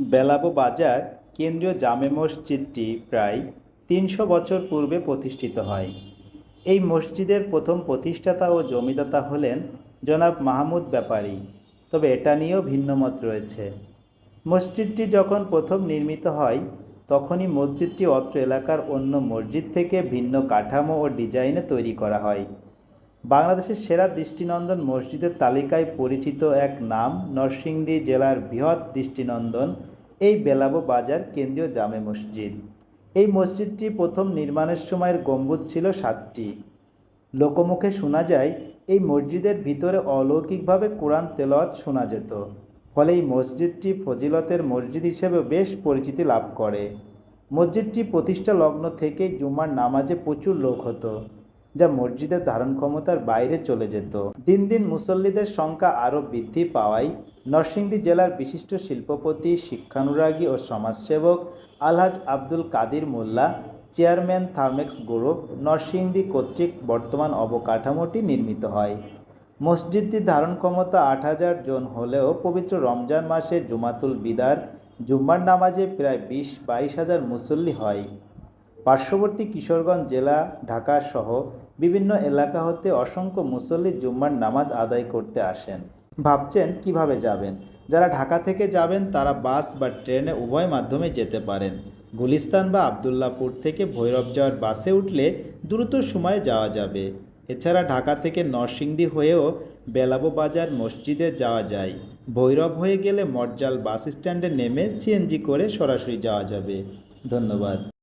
বেলাবো বাজার কেন্দ্রীয় জামে মসজিদটি প্রায় তিনশো বছর পূর্বে প্রতিষ্ঠিত হয়। এই মসজিদের প্রথম প্রতিষ্ঠাতা ও জমিদাতা হলেন জনাব মাহমুদ ব্যাপারী। তবে এটা নিয়েও ভিন্নমত রয়েছে। মসজিদটি যখন প্রথম নির্মিত হয়, তখনই মসজিদটি অত্র এলাকার অন্য মসজিদ থেকে ভিন্ন কাঠামো ও ডিজাইনে তৈরি করা হয়। বাংলাদেশের সেরা দৃষ্টিনন্দন মসজিদের তালিকায় পরিচিত এক নাম নরসিংদী জেলার বৃহৎ দৃষ্টিনন্দন, এই বেলাবো বাজার কেন্দ্রীয় জামে মসজিদ। এই মসজিদটি প্রথম নির্মাণের সময়ের গম্বুজ ছিল সাতটি। লোকমুখে শোনা যায়, এই মসজিদের ভিতরে অলৌকিকভাবে কোরআন তেলাওয়াত শোনা যেত। ফলে এই মসজিদটি ফজিলতের মসজিদ হিসেবে বেশ পরিচিতি লাভ করে। মসজিদটি প্রতিষ্ঠা লগ্ন থেকেই জুমার নামাজে প্রচুর লোক হতো। যা মসজিদের ধারণ ক্ষমতার বাইরে চলে যেত। দিন দিন মুসল্লিদের সংখ্যা আরও বৃদ্ধি পাওয়ায় নরসিংদী জেলার বিশিষ্ট শিল্পপতি, শিক্ষানুরাগী ও সমাজসেবক আলহাজ Abdul Kadir Molla, chairman Thermex group, Narsingdi কর্তৃক বর্তমান অবকাঠামোটি নির্মিত হয়। মসজিদটির ধারণ ক্ষমতা আট হাজার জন হলেও পবিত্র রমজান মাসে জুমাতুল বিদার, জুম্মার নামাজে প্রায় বিশ বাইশ হাজার মুসল্লি হয়। পার্শ্ববর্তী কিশোরগঞ্জ জেলা, ঢাকা সহ বিভিন্ন এলাকা হতে অসংখ্য মুসল্লি জুম্মার নামাজ আদায় করতে আসেন। ভাবছেন কীভাবে যাবেন? যারা ঢাকা থেকে যাবেন, তারা বাস বা ট্রেনে উভয় মাধ্যমে যেতে পারেন। গুলিস্তান বা আবদুল্লাপুর থেকে ভৈরব যাওয়ার বাসে উঠলে দ্রুত সময়ে যাওয়া যাবে। এছাড়া ঢাকা থেকে নরসিংদী হয়েও বেলাবো বাজার মসজিদে যাওয়া যায়। ভৈরব হয়ে গেলে মর্জাল বাস স্ট্যান্ডে নেমে সিএনজি করে সরাসরি যাওয়া যাবে। ধন্যবাদ।